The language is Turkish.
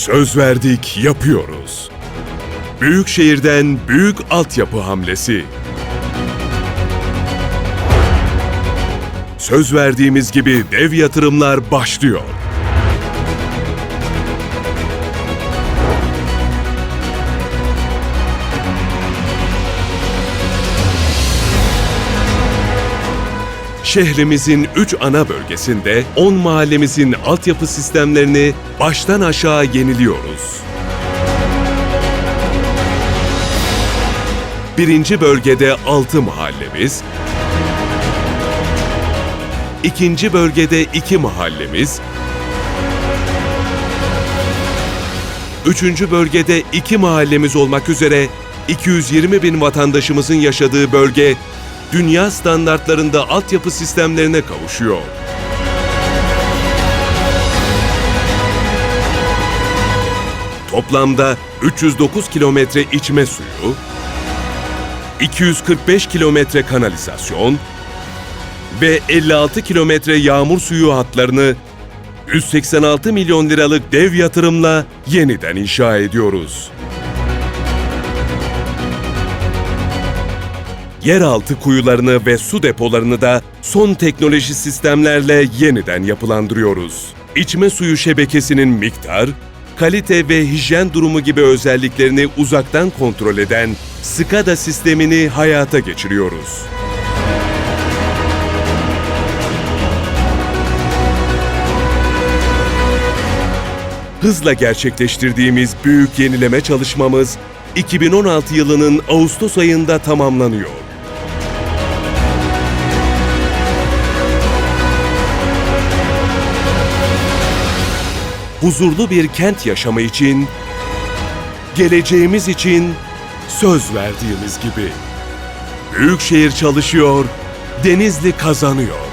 Söz verdik, yapıyoruz. Büyük şehirden büyük altyapı hamlesi. Söz verdiğimiz gibi dev yatırımlar başlıyor. Şehrimizin 3 ana bölgesinde 10 mahallemizin altyapı sistemlerini baştan aşağı yeniliyoruz. Birinci bölgede 6 mahallemiz, ikinci bölgede 2 mahallemiz, üçüncü bölgede 2 mahallemiz olmak üzere 220 bin vatandaşımızın yaşadığı bölge dünya standartlarında altyapı sistemlerine kavuşuyor. Toplamda 309 kilometre içme suyu, 245 kilometre kanalizasyon ve 56 kilometre yağmur suyu hatlarını 186 milyon liralık dev yatırımla yeniden inşa ediyoruz. Yeraltı kuyularını ve su depolarını da son teknoloji sistemlerle yeniden yapılandırıyoruz. İçme suyu şebekesinin miktar, kalite ve hijyen durumu gibi özelliklerini uzaktan kontrol eden SCADA sistemini hayata geçiriyoruz. Hızla gerçekleştirdiğimiz büyük yenileme çalışmamız 2016 yılının Ağustos ayında tamamlanıyor. Huzurlu bir kent yaşamı için, geleceğimiz için söz verdiğimiz gibi. Büyükşehir çalışıyor, Denizli kazanıyor.